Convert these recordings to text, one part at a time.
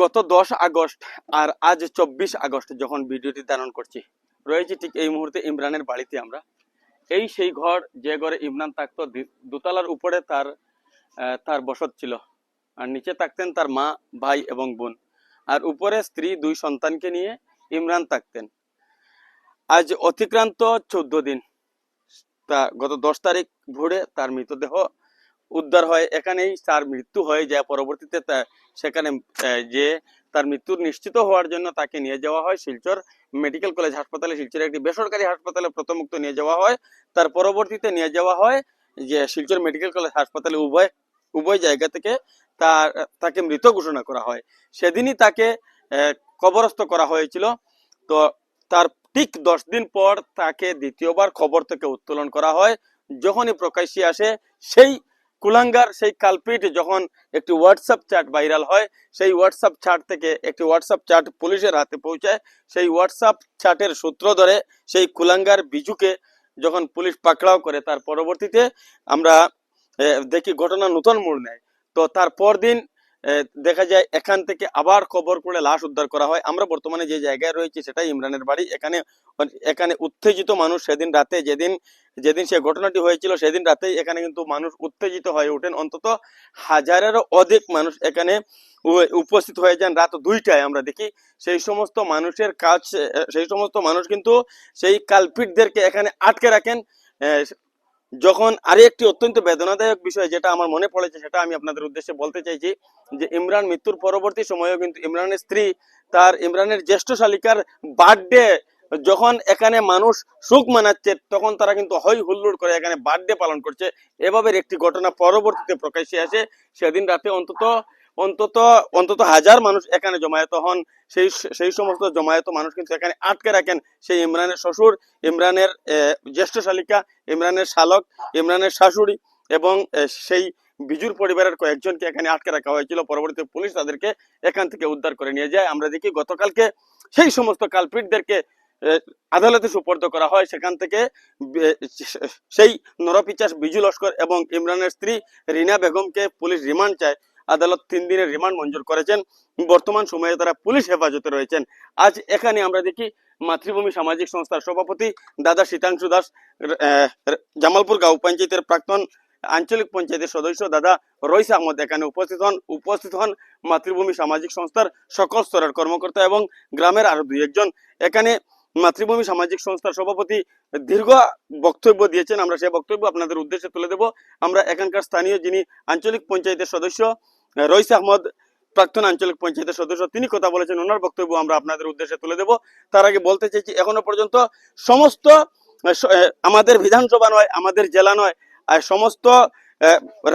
গত দশ আগস্ট আর আজ চব্বিশ আগস্ট যখন ভিডিওটি ধারণ করছি, রয়েছে ঠিক এই মুহূর্তে ইমরানের বাড়িতে আমরা। এই সেই ঘর, যে ঘরে ইমরান থাকতো দোতলার উপরে তার তার বসত ছিল। আর নিচে থাকতেন তার মা, ভাই এবং বোন। আর উপরে স্ত্রী, দুই সন্তানকে নিয়ে ইমরান থাকতেন। আজ অতিক্রান্ত চোদ্দ দিন। তা গত দশ তারিখ ভোরে তার মৃতদেহ উদ্ধার হয়, এখানেই তার মৃত্যু হয়ে যায়। পরবর্তীতে সেখানে যে তার মৃত্যুর নিশ্চিত হওয়ার জন্য তাকে নিয়ে যাওয়া হয় শিলচর মেডিকেল কলেজ হাসপাতালে। শিলচর একটি বেসরকারি হাসপাতালে প্রথমুক্ত নিয়ে যাওয়া হয়। তার পরবর্তীতে নিয়ে যাওয়া হয় যে শিলচর মেডিকেল কলেজ হাসপাতালে উভয় উভয় জায়গা থেকে তার, তাকে মৃত ঘোষণা করা হয়। সেদিনই তাকে কবরস্থ করা হয়েছিল। তো তার ঠিক দশ দিন পর তাকে দ্বিতীয়বার খবর থেকে উত্তোলন করা হয়। যখনই প্রকাশ্যে আসে, সেই কুলাঙ্গার সেই কালপিট যখন একটি হোয়াটসঅ্যাপ চ্যাট ভাইরাল হয়, সেই হোয়াটসঅ্যাপ চ্যাট থেকে একটি হোয়াটসঅ্যাপ চ্যাট পুলিশের হাতে পৌঁছায়। সেই হোয়াটসঅ্যাপ চ্যাটের সূত্র ধরে সেই কুলাঙ্গার বিজুকে যখন পুলিশ পাকড়াও করে, তার পরবর্তীতে আমরা দেখি ঘটনা নতুন মোড় নেয়। তো তার পরদিন দেখা যায় এখান থেকে আবার খবর করে লাশ উদ্ধার করা হয়। আমরা বর্তমানে যে জায়গায় রয়েছি, সেটাই ইমরানের বাড়ি। এখানে এখানে উত্তেজিত মানুষ সেদিন রাতে যেদিন যেদিন সে ঘটনাটি হয়েছিল, সেদিন রাতেই এখানে কিন্তু মানুষ উত্তেজিত হয়ে ওঠেন। অন্তত হাজারেরও অধিক মানুষ এখানে উপস্থিত হয়ে যান রাত দুইটায় আমরা দেখি। সেই সমস্ত মানুষের কাজ, সেই সমস্ত মানুষ কিন্তু সেই কালপিটদেরকে এখানে আটকে রাখেন। যখন আরেকটি অত্যন্ত বেদনাদায়ক বিষয় যেটা আমার মনে পড়েছে, সেটা আমি আপনাদের উদ্দেশ্যে বলতে চাইছি যে, ইমরান মৃত্যুর পরবর্তী সময়েও কিন্তু ইমরানের স্ত্রী তার ইমরানের জ্যেষ্ঠ শালিকার বার্থডে যখন এখানে মানুষ সুখ মানাচ্ছে, তখন তারা কিন্তু হই হুল্লোড় করে এখানে বার্থডে পালন করছে। এভাবে একটি ঘটনা পরবর্তীতে প্রকাশ্যে আসে। সেদিন রাতে অন্তত অন্তত অন্তত হাজার মানুষ এখানে জমায়েত হন। সেই সেই সমস্ত জমায়েত মানুষ কিন্তু এখানে আটকে রাখেন। সেই ইমরানের শ্বশুর, ইমরানের জ্যেষ্ঠ শালিকা, ইমরানের শালক, ইমরানের শাশুড়ি এবং সেই বিজুর পরিবারের কয়েকজনকে এখানে আটকে রাখা হয়েছিল। পরবর্তীতে পুলিশ তাদেরকে এখান থেকে উদ্ধার করে নিয়ে যায়। আমরা দেখি গতকালকে সেই সমস্ত কালপিটদেরকে আদালতে সুপর্দ করা হয়। সেখান থেকে সেই নরপিচাস বিজু লস্কর এবং ইমরানের স্ত্রী রিনা বেগমকে পুলিশ রিমান্ড চায়। আদালত তিন দিনের রিমান্ড মঞ্জুর করেছেন। বর্তমান সময়ে তারা পুলিশ হেফাজতে রয়েছেন। আজ এখানে আমরা দেখি মাতৃভূমি সামাজিক সংস্থার সভাপতি দাদা শীতাংশু দাস জামালপুর গাঁও পঞ্চায়েতের প্রাক্তন আঞ্চলিক পঞ্চায়েতের সদস্য দাদা রইস আহমদ। এখানে উপস্থিত হন উপস্থিত হন মাতৃভূমি সামাজিক সংস্থার সকল স্তরের কর্মকর্তা এবং গ্রামের আরও দুই একজন। এখানে মাতৃভূমি সামাজিক সংস্থার সভাপতি দীর্ঘ বক্তব্য দিয়েছেন। আমরা সেই বক্তব্য আপনাদের উদ্দেশ্যে তুলে দেব। আমরা এখানকার স্থানীয় যিনি আঞ্চলিক পঞ্চায়েতের সদস্য রইস আহমদ, প্রাক্তন আঞ্চলিক পঞ্চায়েতের সদস্য, তিনি কথা বলেছেন। ওনার বক্তব্য আমরা আপনাদের উদ্দেশ্যে তুলে দেব। তার আগে বলতে চাইছি, এখনও পর্যন্ত সমস্ত আমাদের বিধানসভা নয়, আমাদের জেলা নয়, আর সমস্ত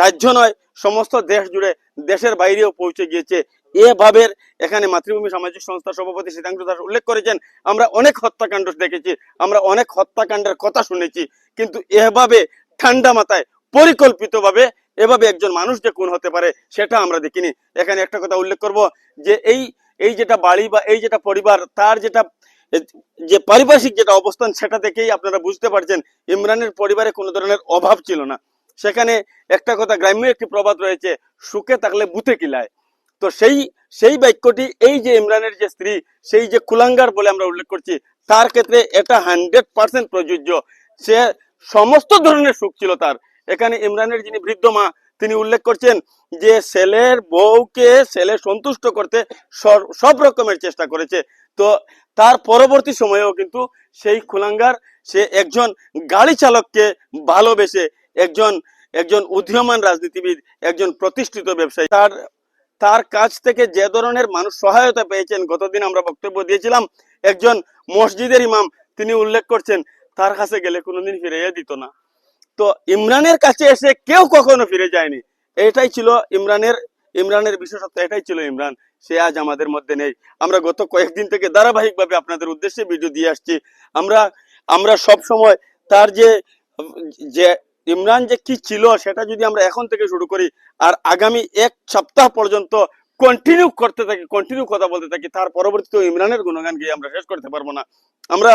রাজ্য নয়, সমস্ত দেশ জুড়ে দেশের বাইরেও পৌঁছে গিয়েছে এভাবে এখানে মাতৃভূমি সামাজিক সংস্থার সভাপতি শীতাংশু দাস উল্লেখ করেছেন, আমরা অনেক হত্যাকাণ্ড দেখেছি, আমরা অনেক হত্যাকাণ্ডের কথা শুনেছি, কিন্তু এভাবে ঠান্ডা মাথায় পরিকল্পিতভাবে এভাবে একজন মানুষ যে কোন হতে পারে সেটা আমরা দেখিনি। এখানে একটা কথা উল্লেখ করব যে এই এই যেটা বাড়ি বা এই যেটা পরিবার, তার যেটা, যে পারিপার্শ্বিক যেটা অবস্থান সেটা দেখেই আপনারা বুঝতে পারছেন, ইমরানের পরিবারে কোনো ধরনের অভাব ছিল না। সেখানে একটা কথা, গ্রাম্য একটি প্রবাদ রয়েছে, সুখে থাকলে বুথে কিলায় তো সেই সেই বাক্যটি এই যে ইমরানের যে স্ত্রী, সেই যে কুলাঙ্গার বলে আমরা উল্লেখ করছি, তার ক্ষেত্রে এটা হান্ড্রেড পার্সেন্ট প্রযোজ্য। সে সমস্ত ধরনের সুখ ছিল তার। এখানে ইমরানের যিনি বৃদ্ধ মা, তিনি উল্লেখ করছেন যে ছেলের বউকে ছেলে সন্তুষ্ট করতে সব রকমের চেষ্টা করেছে। তো তার পরবর্তী সময়েও কিন্তু সেই কুলাঙ্গার, সে একজন গাড়ি চালককে ভালোবেসে একজন একজন উদীয়মান রাজনীতিবিদ, একজন প্রতিষ্ঠিত ব্যবসায়ী, তার তার কাছ থেকে যে ধরনের মানুষ সহায়তা পেয়েছেন, গতদিন আমরা বক্তব্য দিয়েছিলাম, একজন মসজিদের ইমাম, তিনি উল্লেখ করছেন, তার কাছে গেলে কোনোদিন ফিরে দিত না। তো ইমরানের কাছে এসে কেউ কখনো ফিরে যায়নি। এটাই ছিল ইমরানের ইমরানের বিশেষত্ব, এটাই ছিল ইমরান। সে আজ আমাদের মধ্যে নেই। আমরা গত কয়েকদিন থেকে ধারাবাহিকভাবে আপনাদের উদ্দেশ্যে ভিডিও দিয়ে আসছি। আমরা আমরা সব সময় তার যে যে ইমরান যে কি ছিল সেটা যদি আমরা এখন থেকে শুরু করি আর আগামী এক সপ্তাহ পর্যন্ত কন্টিনিউ করতে থাকি কন্টিনিউ কথা বলতে থাকি, তার পরবর্তীতে ইমরানের গুণগান গিয়ে আমরা শেষ করতে পারব না। আমরা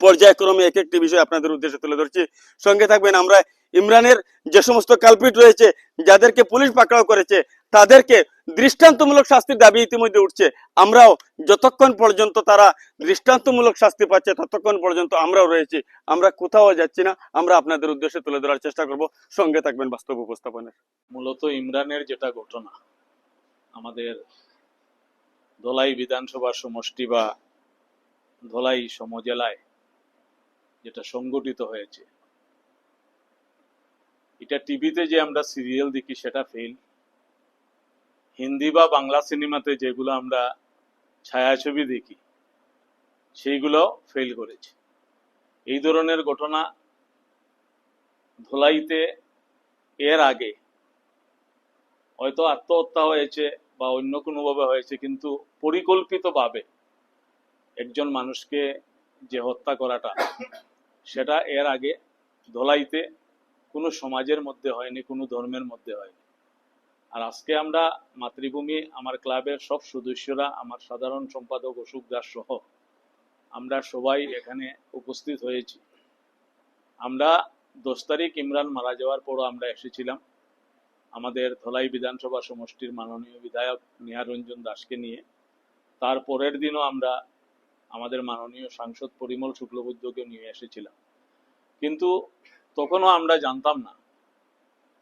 পর্যায়ক্রমে এক একটি বিষয় আপনাদের উদ্দেশ্যে তুলে ধরছি। সঙ্গে থাকবেন আমরা ইমরানের যে সমস্ত কালপিট রয়েছে, যাদেরকে পুলিশ পাকড়াও করেছে, তাদেরকে দৃষ্টান্তমূলক শাস্তির দাবি ইতিমধ্যে উঠছে। আমরাও যতক্ষণ পর্যন্ত তারা দৃষ্টান্তমূলক শাস্তি পাচ্ছে, ততক্ষণ পর্যন্ত আমরাও রয়েছি। আমরা কোথাও যাচ্ছি না, আমরা আপনাদের উদ্দেশ্যে তুলে ধরার চেষ্টা করব। সঙ্গে থাকবেন বাস্তব উপস্থাপনের। মূলত ইমরানের যেটা ঘটনা, আমাদের ধলাই বিধানসভা সমষ্টি বা ধলাই সমজেলায় যেটা সংগঠিত হয়েছে, এটা টিভিতে যে আমরা সিরিয়াল দেখি সেটা ফেল হিন্দি বা বাংলা সিনেমাতে যেগুলো আমরা ছায়াছবি দেখি, সেইগুলো ফেল করেছে। এই ধরনের ঘটনা ধলাইতে এর আগে হয়তো আত্মহত্যা হয়েছে বা অন্য কোনোভাবে হয়েছে, কিন্তু পরিকল্পিতভাবে একজন মানুষকে যে হত্যা করাটা, সেটা এর আগে ধোলাইতে কোনো সমাজের মধ্যে হয়নি, কোনো ধর্মের মধ্যে হয়নি। আর আজকে আমরা মাতৃভূমি, আমার ক্লাবের সব সদস্যরা, আমার সাধারণ সম্পাদক অশোক দাস সহ আমরা সবাই এখানে উপস্থিত হয়েছি। আমরা দশ তারিখ ইমরান মারা যাওয়ার পরও আমরা এসেছিলাম। আমাদের ধলাই বিধানসভা সমষ্টির মাননীয় বিধায়ক নিহারঞ্জন দাসকে নিয়ে। তার পরের দিনও আমরা আমাদের মাননীয় সাংসদ পরিমল শুক্লবৈদ্যকে নিয়ে এসেছিলাম। কিন্তু তখনও আমরা জানতাম না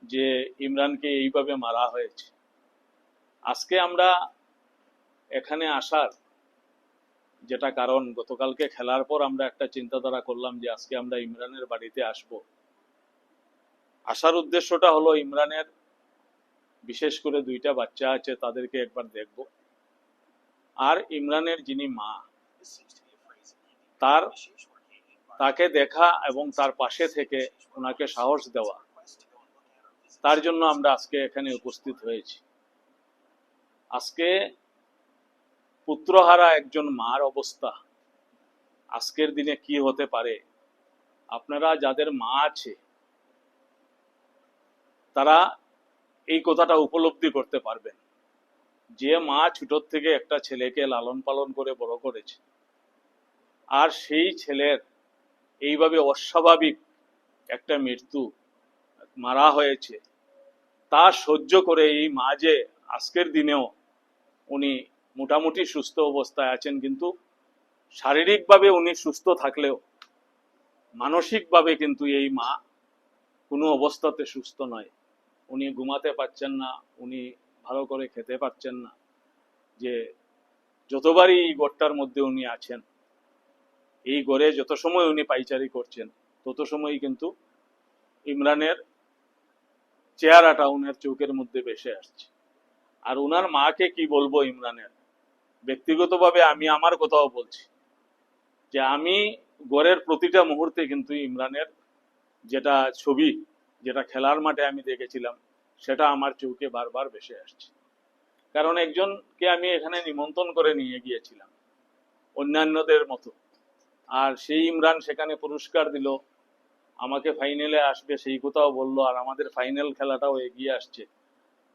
যে ইমরানকে এইভাবে মারা হয়েছে। আজকে আমরা এখানে আসার যেটা কারণ, গতকালকে খেলার পর আমরা একটা চিন্তাধারা করলাম যে আজকে আমরা ইমরানের বাড়িতে আসব। আসার উদ্দেশ্যটা হলো ইমরানের, বিশেষ করে দুইটা বাচ্চা আছে, তাদেরকে একবার দেখব। আর ইমরানের যিনি মা, তার, তাকে দেখা এবং তার পাশে থেকে ওনাকে সাহস দেওয়া। তার জন্য আমরা আজকে এখানে উপস্থিত হয়েছি। আজকে পুত্রহারা একজন মার অবস্থা। আজকের দিনে কি হতে পারে? আপনারা যাদের মা আছে, তারা এই কথাটা উপলব্ধি করতে পারবেন। যে মা ছোটোর থেকে একটা ছেলেকে লালন পালন করে বড় করেছে, আর সেই ছেলের এইভাবে অস্বাভাবিক একটা মৃত্যু মারা হয়েছে। তা সহ্য করে এই মা যে আজকের দিনেও উনি মোটামুটি সুস্থ অবস্থায় আছেন, কিন্তু শারীরিকভাবে উনি সুস্থ থাকলেও মানসিকভাবে কিন্তু এই মা কোনো অবস্থাতে সুস্থ নয়। উনি ঘুমাতে পারছেন না, উনি ভালো করে খেতে পারছেন না। যে যতবারই এই গড়টার মধ্যে উনি আছেন, এই গড়ে যত সময় উনি পাইচারি করছেন, তত সময় কিন্তু ইমরানের চেহারাটা উনার চোখের মধ্যে ভেসে আসছে। আর উনার মাকে কি বলব ইমরানের? ব্যক্তিগতভাবে আমি আমার কথাও বলছি যে আমি গড়ের প্রতিটা মুহূর্তে কিন্তু ইমরানের যেটা ছবি, যেটা খেলার মাঠে আমি দেখেছিলাম, সেটা আমার চোখে বারবার ভেসে আসছে। কারণ একজনকে আমি এখানে নিমন্ত্রণ করে নিয়ে গিয়েছিলাম, অন্যান্যদের মতো। আর সেই ইমরান সেখানে পুরস্কার দিল আমাকে ফাইনালে আসবে সেই কথাও বলল, আর আমাদের ফাইনাল খেলাটাও এগিয়ে আসছে।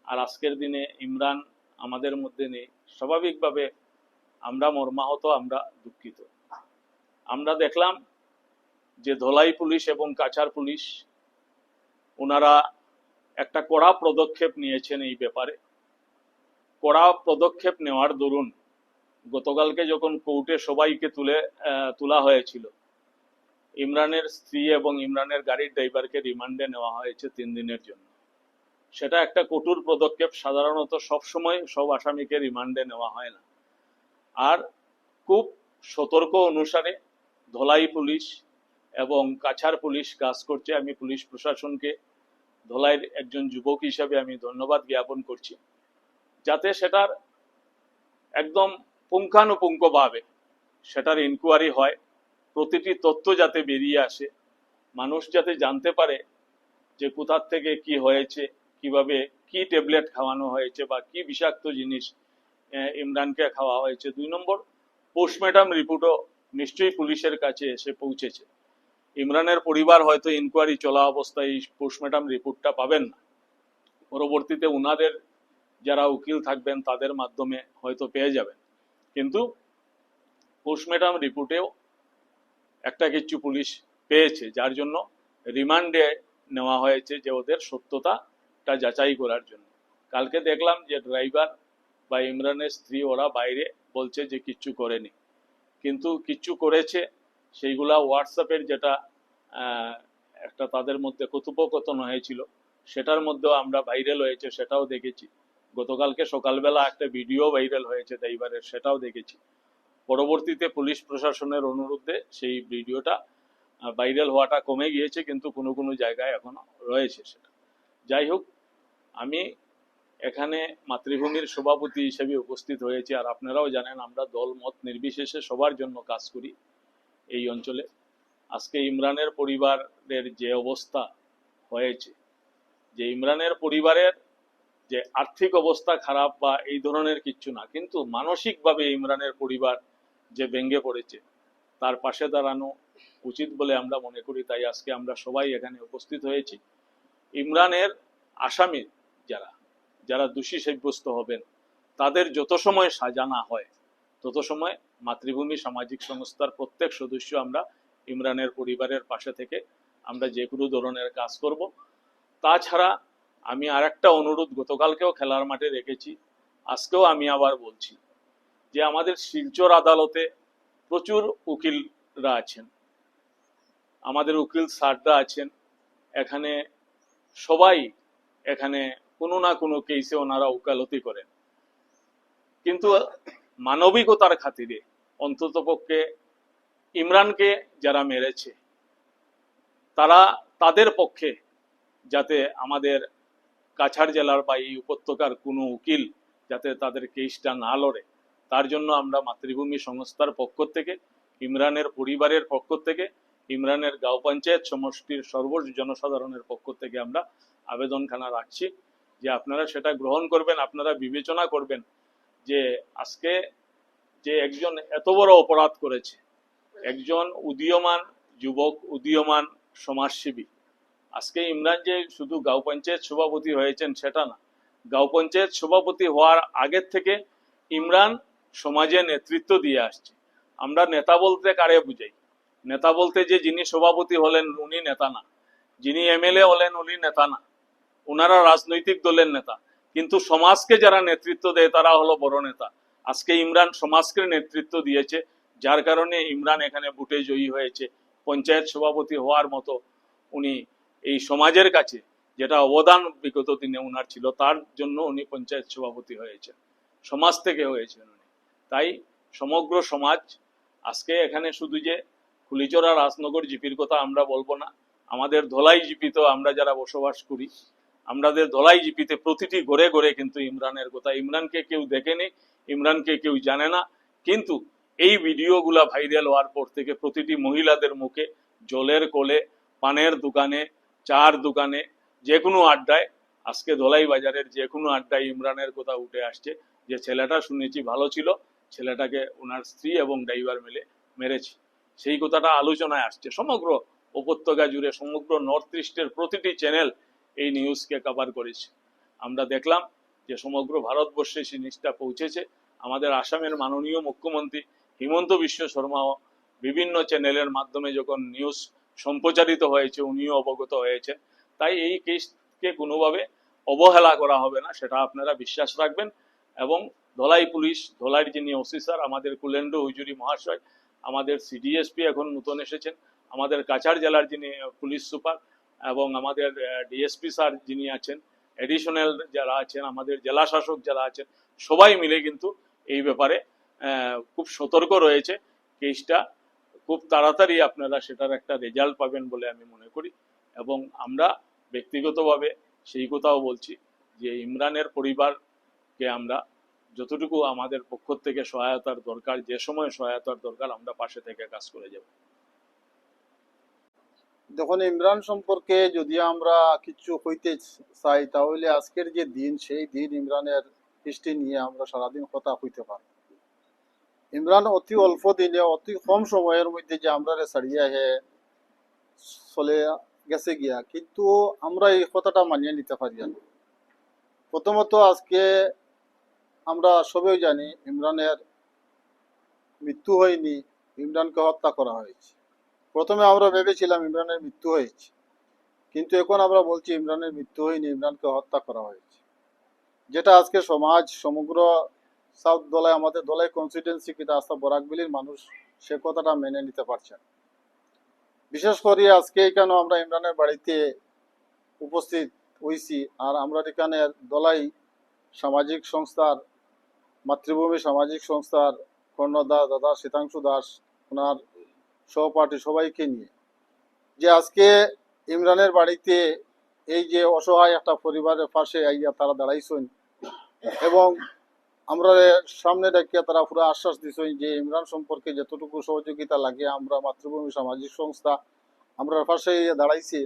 আর আজকের দিনে ইমরান আমাদের মধ্যে নেই। স্বাভাবিকভাবে আমরা মর্মাহত, আমরা দুঃখিত। আমরা দেখলাম যে ধলাই পুলিশ এবং কাছার পুলিশ, ওনারা একটা কড়া পদক্ষেপ নিয়েছেন এই ব্যাপারে। কড়া পদক্ষেপ নেওয়ার দরুন গতকালকে যখন কোর্টে সবাইকে তুলে তোলা হয়েছিল ইমরানের স্ত্রী এবং ইমরানের গাড়ির ড্রাইভারকে রিমান্ডে নেওয়া হয়েছে তিন দিনের জন্য। সেটা একটা কঠোর পদক্ষেপ, সাধারণত সব সময় সব আসামিকে রিমান্ডে নেওয়া হয় না। আর খুব সতর্ক অনুসারে ধলাই পুলিশ এবং কাছার পুলিশ কাজ করছে। আমি পুলিশ প্রশাসনকে ধলাইয়ের একজন যুবক হিসাবে আমি ধন্যবাদ জ্ঞাপন করছি। যাতে সেটার একদম পুঙ্খানুপুঙ্খভাবে সেটার ইনকোয়ারি হয়। প্রতিটি তথ্য যাতে বেরিয়ে আসে, মানুষ যাতে জানতে পারে যে কোথার থেকে কি হয়েছে, কীভাবে কি ট্যাবলেট খাওয়ানো হয়েছে বা কি বিষাক্ত জিনিস ইমরানকে খাওয়া হয়েছে। দুই নম্বর, পোস্টমর্টম রিপোর্টও নিশ্চয়ই পুলিশের কাছে এসে পৌঁছেছে। ইমরানের পরিবার হয়তো ইনকোয়ারি চলা অবস্থায় এই পোস্টমর্টম রিপোর্টটা পাবেন না। পরবর্তীতে উনাদের যারা উকিল থাকবেন, তাদের মাধ্যমে হয়তো পেয়ে যাবেন। কিন্তু পোস্টমর্টম রিপোর্টেও একটা কিছু পুলিশ পেয়েছে, যার জন্য রিমান্ডে নেওয়া হয়েছে যে ওদের সত্যতাটা যাচাই করার জন্য। কালকে দেখলাম যে ড্রাইভার বা ইমরানের স্ত্রী ওরা বাইরে বলছে যে কিচ্ছু করেনি। কিন্তু কিচ্ছু করেছে, সেইগুলা হোয়াটসঅ্যাপের যেটা একটা তাদের মধ্যে কথোপকথন হয়েছিল, সেটার মধ্যেও আমরা ভাইরাল হয়েছে, সেটাও দেখেছি। গতকালকে সকালবেলা একটা ভিডিও ভাইরাল হয়েছে ড্রাইভারের, সেটাও দেখেছি। পরবর্তীতে পুলিশ প্রশাসনের অনুরোধে সেই ভিডিওটা ভাইরাল হওয়াটা কমে গিয়েছে, কিন্তু কোনো কোনো জায়গায় এখনও রয়েছে সেটা। যাই হোক, আমি এখানে মাতৃভূমির সভাপতি হিসেবে উপস্থিত হয়েছি, আর আপনারাও জানেন আমরা দল মত নির্বিশেষে সবার জন্য কাজ করি এই অঞ্চলে। আজকে ইমরানের পরিবারের যে অবস্থা হয়েছে, যে ইমরানের পরিবারের যে আর্থিক অবস্থা খারাপ বা এই ধরনের কিচ্ছু না, কিন্তু মানসিকভাবে ইমরানের পরিবার যে ভেঙে পড়েছে, তার পাশে দাঁড়ানো উচিত বলে আমরা মনে করি। তাই আজকে আমরা সবাই এখানে উপস্থিত হয়েছি। ইমরানের আসামি যারা যারা দোষী সাব্যস্ত হবেন, তাদের যত সময় সাজা না হয়, তত সময় মাতৃভূমি সামাজিক সংস্থার প্রত্যেক সদস্য আমরা ইমরানের পরিবারের পাশে থেকে আমরা যে কোনো ধরনের কাজ করব। তাছাড়া আমি আর একটা অনুরোধ, গতকালকেও খেলার মাঠে রেখেছি, আজকেও আমি আবার বলছি যে আমাদের শিলচর আদালতে প্রচুর উকিলরা আছেন। আমাদের উকিল স্যাররা আছেন। এখানে সবাই এখানে কোনো না কোনো কেসে ওনারা উকালতি করেন। কিন্তু মানবিকতার খাতিরে অন্ততপক্ষে ইমরানকে যারা মেরেছে, তারা তাদের পক্ষে যাতে আমাদের কাছাড় জেলার বা এই উপত্যকার কোনো উকিল যাতে তাদের কেসটা না লড়ে। তার জন্য আমরা মাতৃভূমি সংস্থার পক্ষ থেকে, ইমরানের পরিবারের পক্ষ থেকে, ইমরানের গাঁও পঞ্চায়েত সমষ্টির সর্ব জনসাধারণের পক্ষ থেকে আমরা আবেদনখানা রাখছি যে আপনারা সেটা গ্রহণ করবেন, আপনারা বিবেচনা করবেন যে আজকে যে একজন এত বড় অপরাধ করেছে, একজন উদীয়মান যুবক, উদীয়মান সমাজসেবী, আজকে ইমরান যে শুধু গাঁও পঞ্চায়েত সভাপতি হয়েছেন সেটা না, গাঁও পঞ্চায়েত সভাপতি হওয়ার আগের থেকে ইমরান সমাজে নেতৃত্ব দিয়ে আসছে। আমরা নেতা বলতে কারে বুঝাই? নেতা বলতে যে যিনি সভাপতি হলেন উনি নেতা না। যিনি এমএলএ হলেন উনি নেতা না। ওনারা রাজনৈতিক দলের নেতা। কিন্তু সমাজকে যারা নেতৃত্ব দেয়, তারা হলো বড় নেতা। আজকে ইমরান সমাজকে নেতৃত্ব দিয়েছে, যার কারণে ইমরান এখানে বুটে জয়ী হয়েছে। পঞ্চায়েত সভাপতি হওয়ার মতো উনি এই সমাজের কাছে যেটা অবদান বিগত দিনে উনার ছিল, তার জন্য উনি পঞ্চায়েত সভাপতি হয়েছেন। সমাজ থেকে হয়েছেন উনি। তাই সমগ্র সমাজ আজকে এখানে শুধু যে কুলিচরা রাজনগর জিপির কথা আমরা বলব না, আমাদের ধলাই জিপিতেও আমরা যারা বসবাস করি, আমাদের ধলাই জিপিতে প্রতিটি ঘরে ঘরে কিন্তু ইমরানের কথা। ইমরানকে কেউ দেখেনি, ইমরানকে কেউ জানে না, কিন্তু এই ভিডিওগুলা ভাইরাল হওয়ার পর থেকে প্রতিটি মহিলাদের মুখে জলের কোলে, পানের দোকানে, চার দোকানে যে কোনো আড্ডায়, আজকে ধলাই বাজারের যে কোনো আড্ডায় ইমরানের কথা উঠে আসছে যে, ছেলেটা শুনেছি ভালো ছিল ছেলেটাকে ওনার স্ত্রী এবং ড্রাইভার মিলে মেরেছে। সেই কথাটা আলোচনায় আসছে। সমগ্র উপত্যকা জুড়ে, সমগ্র নর্থ ইস্টের প্রতিটি চ্যানেল এই নিউজকে কভার করেছে। আমরা দেখলাম যে সমগ্র ভারতবর্ষে সেই জিনিসটা পৌঁছেছে। আমাদের আসামের মাননীয় মুখ্যমন্ত্রী হিমন্ত বিশ্ব শর্মাও বিভিন্ন চ্যানেলের মাধ্যমে যখন নিউজ সম্প্রচারিত হয়েছে, উনিও অবগত হয়েছে তাই এই কেসকে কোনোভাবে অবহেলা করা হবে না, সেটা আপনারা বিশ্বাস রাখবেন এবং ধলাই পুলিশ ধলাইয়ের যিনি ওসি স্যার আমাদের কুলেন্ডু হুজুরি মহাশয়, আমাদের সিডিএসপি এখন নতুন এসেছেন, আমাদের কাছাড় জেলার যিনি পুলিশ সুপার এবং আমাদের ডিএসপি স্যার যিনি আছেন এডিশনাল যারা আছেন, আমাদের জেলা শাসক যারা আছেন, সবাই মিলে কিন্তু এই ব্যাপারে খুব সতর্ক রয়েছে। কেসটা খুব তাড়াতাড়ি আপনারা সেটার একটা রেজাল্ট পাবেন বলে আমি মনে করি এবং আমরা ব্যক্তিগতভাবে সেই কথাও বলছি যে ইমরানের পরিবারকে আমরা যতটুকু আমাদের পক্ষ থেকে সহায়তার দরকার, যে সময় সহায়তার দরকার, আমরা পাশে থেকে কাজ করে যাব। দেখুন, ইমরান সম্পর্কে যদি আমরা কিছু হইতে চাই, তাহলে আজকের যে দিন, সেই দিন ইমরানের হিস্ট্রি নিয়ে আমরা সারাদিন কথা হইতে পারি ইমরান অতি অল্প দিনে, অতি কম সময়ের মধ্যে যে আমরা ছাড়িয়ে হে চলে গেছে গিয়া, কিন্তু আমরা এই কথাটা মানিয়ে নিতে পারি না। প্রথমত আজকে আমরা সবেই জানি ইমরানের মৃত্যু হয়নি, ইমরানকে হত্যা করা হয়েছে প্রথমে আমরা ভেবেছিলাম ইমরানের মৃত্যু হয়েছে, কিন্তু এখন আমরা বলছি ইমরানের মৃত্যু হয়নি, ইমরানকে হত্যা করা হয়েছে যেটা আজকে সমাজ, সমগ্র সাউথ দলায়, আমাদের দলায় কনস্টিটুয়েন্সি কিতা আছে বরাকবিলির মানুষ সে কথাটা মেনে নিতে পারছে না। বিশেষ করে আজকে এখানে আমরা ইমরানের বাড়িতে উপস্থিত হয়েছি, আর আমরা এখানে দলাই সামাজিক সংস্থার মাতৃভূমি সামাজিক সংস্থার কর্ণদা দাদা শীতাংশু দাস, ওনার সহপাঠী সবাইকে নিয়ে। যে আজকে ইমরানের বাড়িতে এই যে অসহায় একটা পরিবারের পাশে আইয়া তারা দাঁড়াইছেন এবং আমরা সামনে দেখিয়া তারা পুরো আশ্বাস দিছেন যে ইমরান সম্পর্কে যতটুকু সহযোগিতা লাগে, আমরা মাতৃভূমি সামাজিক সংস্থা আমরা পাশে দাঁড়াইছি।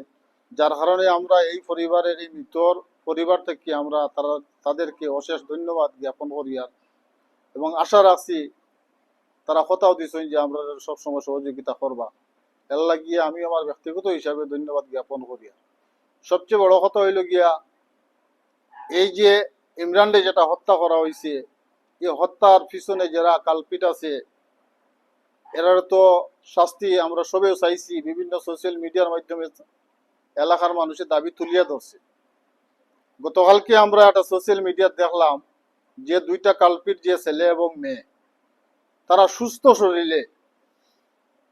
যার কারণে আমরা এই পরিবারের এই মৃতর পরিবার থেকে আমরা তারা তাদেরকে অশেষ ধন্যবাদ জ্ঞাপন করি আর এবং আশা রাখছি তারা কথাও দিছেন যে আমরা সবসময় সহযোগিতা করবা। এর লাগিয়ে আমি আমার ব্যক্তিগত হিসাবে ধন্যবাদ জ্ঞাপন করি। সবচেয়ে বড় কথা হইল গিয়া, এই যে ইমরানরে যেটা হত্যা করা হয়েছে এই হত্যার পিছনে যারা কালপিট আছে, এরার তো শাস্তি আমরা সবেও চাইছি, বিভিন্ন সোশ্যাল মিডিয়ার মাধ্যমে এলাকার মানুষের দাবি তুলিয়া ধরছে। গতকালকে আমরা একটা সোশ্যাল মিডিয়া দেখলাম যে দুইটা কালপিট, যে ছেলে এবং মেয়ে, তারা সুস্থ শরীরে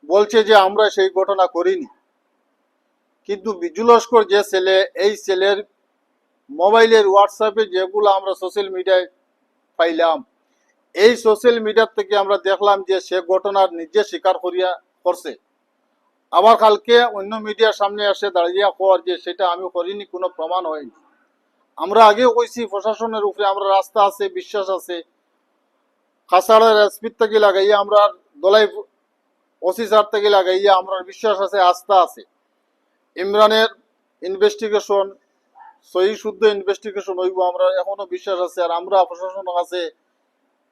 বলছে যে আমরা সেই ঘটনা করিনি। কিন্তু বিজুলস্কর যে ছেলে, এই ছেলের মোবাইলের হোয়াটসঅ্যাপে যেগুলো আমরা সোশ্যাল মিডিয়ায় পাইলাম, এই সোশ্যাল মিডিয়ার থেকে আমরা দেখলাম যে সে ঘটনার নিজে স্বীকার করিয়া করছে। আবার কালকে অন্য মিডিয়ার সামনে এসে দাঁড়িয়ে কর যে সেটা আমি করিনি, কোনো প্রমাণ হয়নি। আমরা আগেও কইছি, প্রশাসনের উপরে আমরা রাস্তা আছে, বিশ্বাস আছে। কাছাড়ের এসপির থেকে লাগাইয়া আমরা দলাই স্যার থেকে লাগাইয়া আমরা বিশ্বাস আছে, আস্থা আছে। ইমরানের ইনভেস্টিগেশন সহি শুদ্ধ ইনভেস্টিগেশন হইব আমরা, এখনও বিশ্বাস আছে। আর আমরা প্রশাসন আছে,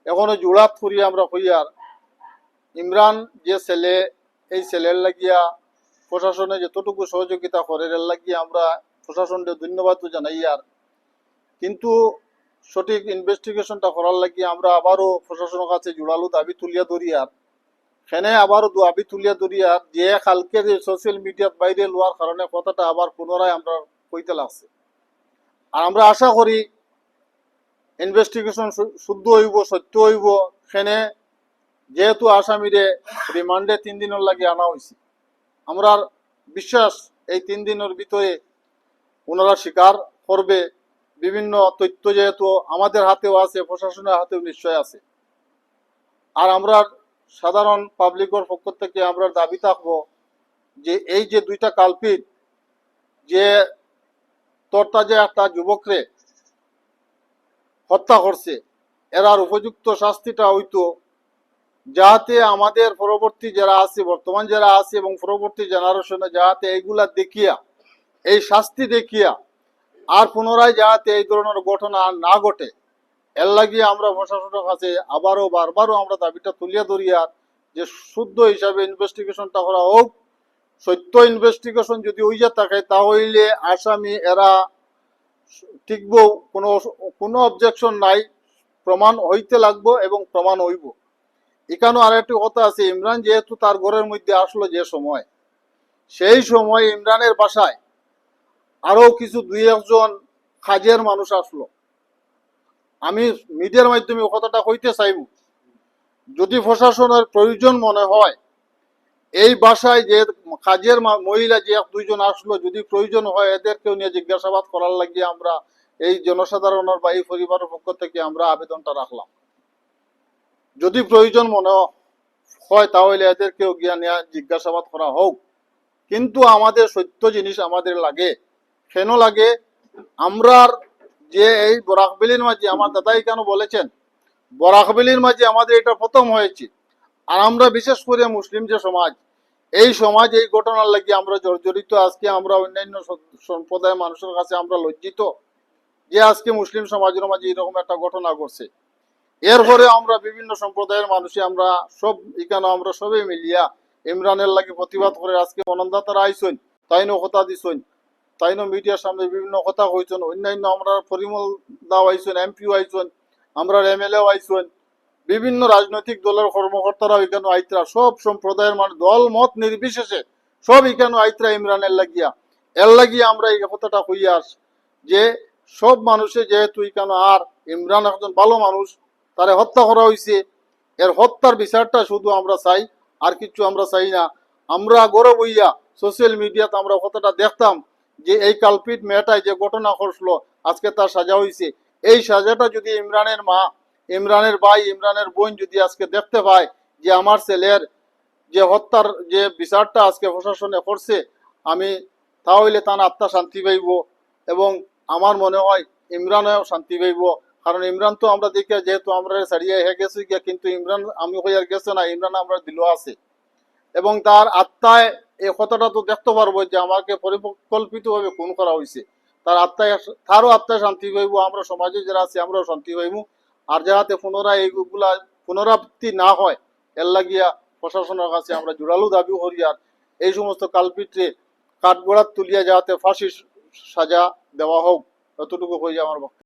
এখনও জোড়াত করি আমরা হইয়ার ইমরান যে ছেলে, এই ছেলের লাগিয়া প্রশাসনে যতটুকু সহযোগিতা করে, এর লাগিয়ে আমরা প্রশাসনকে ধন্যবাদ জানাই আর কিন্তু সঠিক ইনভেস্টিগেশনটা করার লাগিয়ে আমরা আবারও প্রশাসনের কাছে জোড়ালো দাবি তুলিয়া ধরি আর। সেনে আবারও দাবি তুলিয়া ধরি আর যে কালকে যে সোশ্যাল মিডিয়াত বাইরে লওয়ার কারণে কথাটা আবার পুনরায় আমরা কইতে লাগছে। আর আমরা আশা করি ইনভেস্টিগেশন শুদ্ধ হইব, সত্য হইব। সেনে যেহেতু আসামিরে রিমান্ডে তিন দিনের লাগে আনা হয়েছে আমরা বিশ্বাস এই তিন দিনের ভিতরে ওনারা স্বীকার করবে বিভিন্ন তথ্য যেহেতু আমাদের হাতেও আছে, প্রশাসনের হাতেও নিশ্চয় আছে। আর আমরা সাধারণ পাবলিকের পক্ষ থেকে আমরা দাবি থাকব যে এই যে দুইটা কালপিট, যে তরতা যে একটা যুবকরে হত্যা করছে, এরার উপযুক্ত শাস্তিটা হইতো যাহাতে আমাদের পরবর্তী যারা আছে, বর্তমান যারা আছে এবং পরবর্তী জেনারেশনে যাহাতে এইগুলা দেখিয়া, এই শাস্তি দেখিয়া আর পুনরায় যাতে এই ধরনের ঘটনা না ঘটে, এর লাগিয়ে আমরা প্রশাসনের কাছে আবারও বারবারও আমরা দাবিটা তুলিয়া ধরিয়া যে শুদ্ধ হিসাবে ইনভেস্টিগেশনটা করা হোক, সত্য ইনভেস্টিগেশন যদি ওই যা থাকে তাহলে আসামি এরা টিকব কোনো কোনো অবজেকশন নাই, প্রমাণ হইতে লাগবো এবং প্রমাণ হইব। এখানেও আর একটি কথা আছে, ইমরান যেহেতু তার ঘরের মধ্যে আসলো যে সময়, সেই সময় ইমরানের বাসায় আরও কিছু দুই একজন কাজের মানুষ আসলো। আমি মিডিয়ার মাধ্যমে কথাটা কইতে চাইব। যদি প্রশাসনের প্রয়োজন মনে হয়, এই বাসায় যে কাজের মহিলা যে এক দুইজন আসলো, যদি প্রয়োজন হয় এদেরকেও নিয়ে জিজ্ঞাসাবাদ করার লাগিয়ে আমরা এই জনসাধারণের বা এই পরিবারের পক্ষ থেকে আমরা আবেদনটা রাখলাম। যদি প্রয়োজন মনে হয় তাহলে এদেরকেও গিয়া নিয়ে জিজ্ঞাসাবাদ করা হোক। কিন্তু আমাদের সত্য জিনিস আমাদের লাগে। কেন লাগে? আমরার যে এই বরাকবেলির মাঝে আমার দাদাই কেন বলেছেন? বরাকবেলির মাঝে আমাদের এটা প্রথম হয়েছে। আর আমরা বিশেষ করে মুসলিম যে সমাজ, এই সমাজ এই ঘটনার লাগি আমরা জর্জরিত। আজকে আমরা অন্যান্য সম্প্রদায়ের মানুষের কাছে আমরা লজ্জিত যে আজকে মুসলিম সমাজের মাঝে এরকম একটা ঘটনা ঘটছে। এরপরে আমরা বিভিন্ন সম্প্রদায়ের মানুষে আমরা সব এখানে আমরা সবে মিলিয়া ইমরানের লাগি প্রতিবাদ করে আজকে অনন্দাতারা আইসন, তাইনও কথা দিছন তাইনও মিডিয়ার সামনে বিভিন্ন কথা কইছেন, অন্যান্য আমরা পরিমল দাও আইসন এমপিও আইসন আমরা এমএলএও আইসন বিভিন্ন রাজনৈতিক দলের কর্মকর্তারাও এখানে আইতরা, সব সম্প্রদায়ের মানুষ, দল, মত নির্বিশেষে সব এখানে আইতরা ইমরানের লাগিয়া। এর লাগিয়া আমরা এই কথাটা কইয়া আস, যে সব মানুষে যেহেতু এখানে আর ইমরান একজন ভালো মানুষ, তারে হত্যা করা হয়েছে এর হত্যার বিচারটা শুধু আমরা চাই, আর কিছু আমরা চাই না। আমরা গৌরব হইয়া সোশ্যাল মিডিয়াতে আমরা কতটা দেখতাম যে এই কালপিট মেয়েটায় যে ঘটনা ঘটলো, আজকে তার সাজা হয়েছে এই সাজাটা যদি ইমরানের মা, ইমরানের ভাই, ইমরানের বোন যদি আজকে দেখতে পায় যে আমার ছেলের যে হত্যার যে বিচারটা আজকে প্রশাসনে করছে, আমি তাহলে তার আত্মা শান্তি পাইব এবং আমার মনে হয় ইমরানেও শান্তি পাইব। কারণ ইমরান তো আমরা দেখি, যেহেতু আমরা ছাড়িয়ে হয়ে গেছি কিন্তু ইমরান আমি হইয়ার গেছে না, ইমরান আমরা দিল আছে। এবং তার আত্মায় এই কথাটা তো দেখতে পারব যে আমাকে পরিকল্পিতভাবে খুন করা হয়েছে। তার আত্মায় তারও আত্মায় শান্তি পাইব আমরা সমাজে যারা আছি, আমরাও শান্তি পাইব আর যাহাতে পুনরায় এইগুলা পুনরাবৃত্তি না হয়, এর লাগিয়া প্রশাসনের কাছে আমরা জোরালো দাবি করি। আর এই সমস্ত কালপিটে কাঠগোড়ার তুলিয়া যাহাতে ফাঁসির সাজা দেওয়া হোক, এতটুকু হয়ে আমার বক্তব্য।